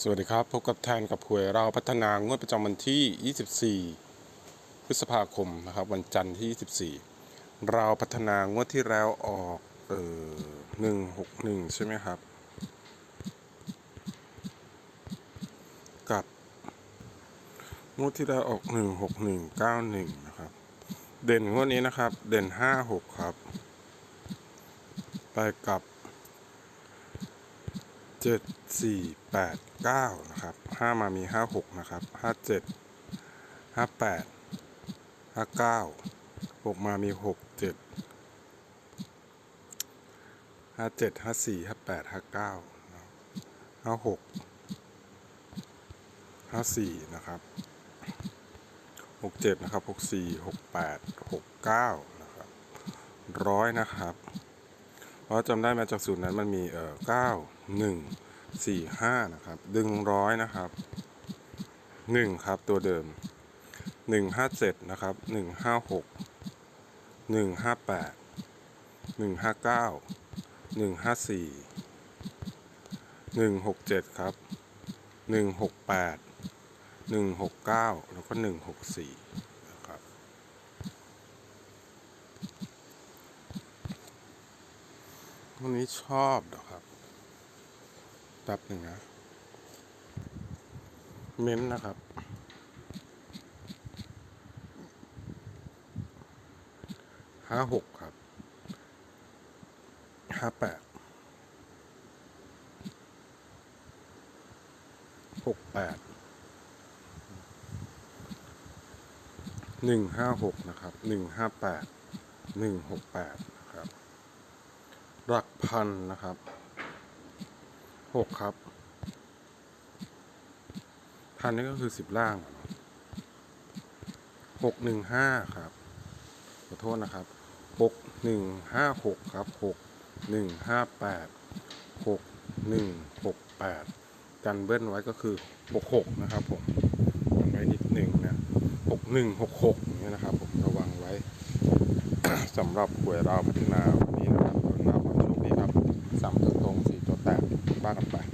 สวัสดีครับ พบกับแทนกับหวยเราพัฒนางวดประจำวันที่ 24 พฤษภาคมนะครับ วันจันทร์ที่ 24 เราพัฒนางวดที่แล้วออกเออ161 ใช่ไหมครับ กับ งวดที่แล้วออก 16191 นะครับ เด่นงวดนี้นะครับ เด่น 56 ครับ ไปกับ เจ็ดสี่แปดเก้านะครับห้ามามีห้าหกนะครับห้าเจ็ดห้าแปดห้าเก้าหกมามีหกเจ็ดห้าเจ็ดห้าสี่ห้าแปดห้าเก้าห้าหกห้าสี่นะครับหกเจ็ดนะครับหกสี่หกแปดหกเก้านะครับร้อยนะครับ ราะจำได้มาจากสูตรนั้นมันมีเอ่อเก้าหนึ่งสี่ห้านะครับ ดึงร้อยนะครับหนึ่งครับตัวเดิมหนึ่งห้าเจ็ดนะครับหนึ่งห้าหกหนึ่งห้าแปดหนึ่งห้าเก้าหนึ่งห้าสี่หนึ่งหกเจ็ดครับหนึ่งหกแปดหนึ่งหกเก้าแล้วก็หนึ่งหกสี่นะครับ วันนี้ชอบเหรอครับแป๊บหนึ่งนะ เม้นนะครับ ห้าหกครับ ห้าแปด หกแปด หนึ่งห้าหกนะครับ หนึ่งห้าแปด หนึ่งหกแปดนะครับ หลักพันนะครับหกครับ พันนี่ก็คือสิบล่างหกหนึ่งห้าครับ ขอโทษนะครับหกหนึ่งห้าหกครับหกหนึ่งห้าแปดหกหนึ่งหกแปดกันเบิ้ลไว้ก็คือหกหกนะครับผมกันไว้นิดหนึ่งนะหกหนึ่งหกหกอย่างเงี้ยนะครับผมระวังไว้สำหรับหวยเราวพัฒนา วั